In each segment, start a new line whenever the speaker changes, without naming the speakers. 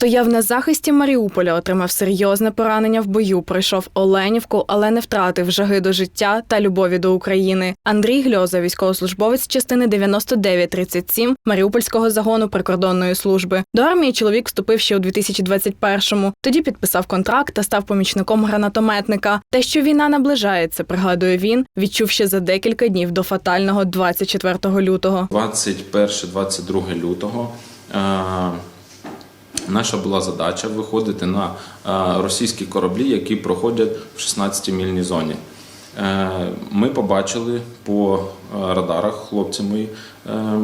Стояв на захисті Маріуполя, отримав серйозне поранення в бою. Пройшов Оленівку, але не втратив жаги до життя та любові до України. Андрій Гльоза, військовослужбовець частини 9937 Маріупольського загону прикордонної служби. До армії чоловік вступив ще у 2021-му. Тоді підписав контракт та став помічником гранатометника. Те, що війна наближається, пригадує він, відчув ще за декілька днів до фатального 24 лютого.
21-22 лютого е, наша була задача виходити на е, російські кораблі, які проходять в 16-мільній зоні. Е, Ми побачили по е, радарах, хлопці мої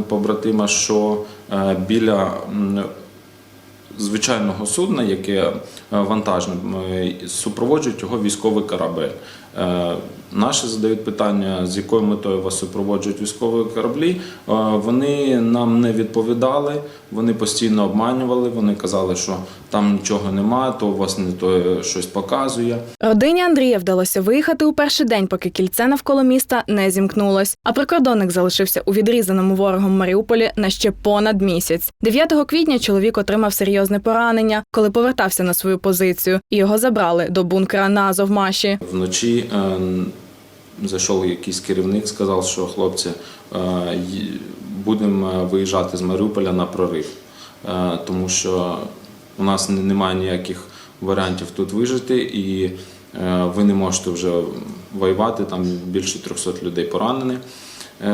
побратима, що біля звичайного судна, яке е, вантажне, е, супроводжують його військовий корабель. Е, Наші задають питання, з якою метою вас супроводжують військові кораблі. Вони нам не відповідали, вони постійно обманювали. Вони казали, що там нічого немає, то у вас не то щось показує.
Родині Андрія вдалося виїхати у перший день, поки кільце навколо міста не зімкнулось. А прикордонник залишився у відрізаному ворогом Маріуполі на ще понад місяць. 9 квітня чоловік отримав серйозне поранення, коли повертався на свою позицію, і його забрали до бункера на Азовмаші.
Вночі е, зайшов якийсь керівник, сказав, що хлопці, е, будемо виїжджати з Маріуполя на прорив, е, тому що у нас немає ніяких варіантів тут вижити, і е, ви не можете вже воювати. Там більше 300 людей поранені е,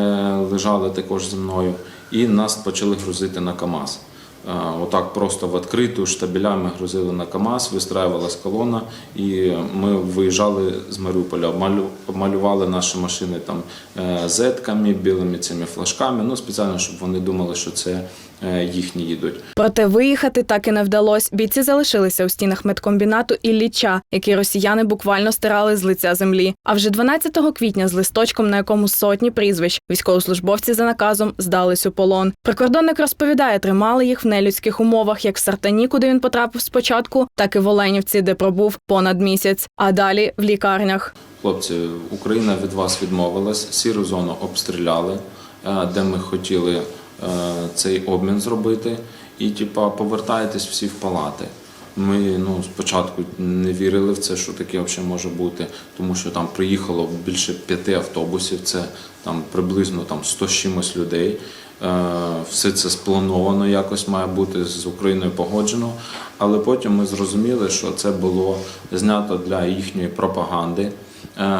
лежали також зі мною, і нас почали грузити на КАМАЗ. Е, Отак просто в відкриту штабелями грузили на КАМАЗ, вистраювалась колона, і ми виїжджали з Маріуполя, обмалю- обмалювали наші машини там е, зетками, білими цими флажками, ну спеціально, щоб вони думали, що це їхні їдуть.
Проте виїхати так і не вдалось. Бійці залишилися у стінах медкомбінату Ілліча, який росіяни буквально стирали з лиця землі. А вже 12 квітня з листочком, на якому сотні прізвищ, військовослужбовці за наказом здались у полон. Прикордонник розповідає, тримали їх в нелюдських умовах, як в Сартані, куди він потрапив спочатку, так і в Оленівці, де пробув понад місяць, а далі в лікарнях.
Хлопці, Україна від вас відмовилась, сіру зону обстріляли, е, де ми хотіли е, цей обмін зробити. І, типа, повертайтесь всі в палати. Ми ну, спочатку не вірили в це, що таке взагалі може бути, тому що там приїхало більше п'яти автобусів, це там приблизно там 100 чимось людей. Е, Все це сплановано якось має бути з Україною погоджено. Але потім ми зрозуміли, що це було знято для їхньої пропаганди, е,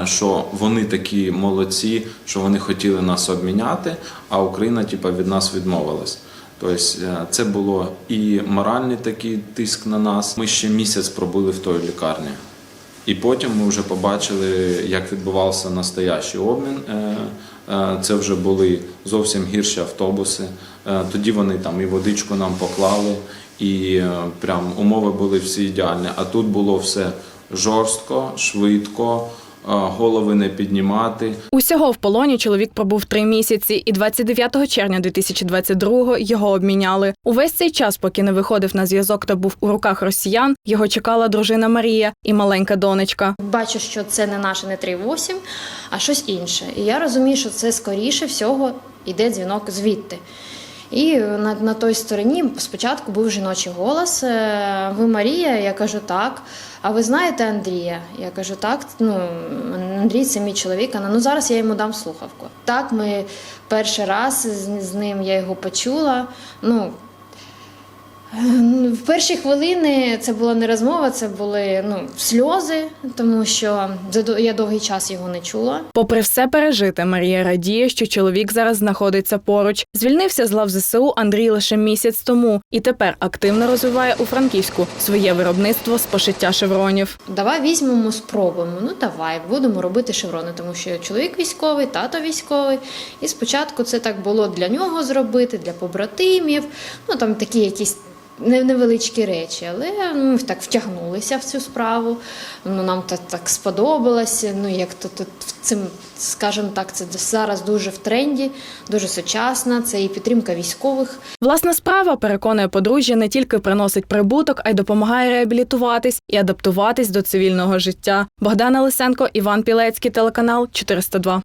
що вони такі молодці, що вони хотіли нас обміняти, а Україна типа, від нас відмовилась. Тобто е, це було і моральний такий тиск на нас. Ми ще місяць пробули в той лікарні. І потім ми вже побачили, як відбувався настоящий обмін. Е, е, Це вже були зовсім гірші автобуси. Е, Тоді вони там і водичку нам поклали, і е, прям умови були всі ідеальні. А тут було все жорстко, швидко, е, голови не піднімати.
Усього в полоні чоловік пробув три місяці, і 29 червня 2022-го його обміняли. Увесь цей час, поки не виходив на зв'язок та був у руках росіян, його чекала дружина Марія і маленька донечка.
Бачу, що це не наше не 3,8, а щось інше. І я розумію, що це скоріше всього йде дзвінок звідти. І на, на той стороні спочатку був жіночий голос. е, Ви Марія? Я кажу так. А ви знаєте Андрія? Я кажу, так. Ну, Андрій це мій чоловік. Ну зараз я йому дам слухавку. Так, ми перший раз з, з ним я його почула. Ну, в перші хвилини це була не розмова, це були ну, сльози, тому що я довгий час його не чула.
Попри все пережите, Марія радіє, що чоловік зараз знаходиться поруч. Звільнився з лав ЗСУ Андрій лише місяць тому і тепер активно розвиває у Франківську своє виробництво з пошиття шевронів.
Давай візьмемо, спробуємо. Ну давай, будемо робити шеврони, тому що чоловік військовий, тато військовий. І спочатку це так було для нього зробити, для побратимів. Ну там такі якісь. Не- Невеличкі речі, але ми так втягнулися в цю справу. Ну нам так, так сподобалося. Ну як то тут цим, скажімо так, це зараз дуже в тренді, дуже сучасно. Це і підтримка військових.
Власна справа переконує подружжя не тільки приносить прибуток, а й допомагає реабілітуватись і адаптуватись до цивільного життя. Богдана Лисенко, Іван Пілецький, телеканал 402.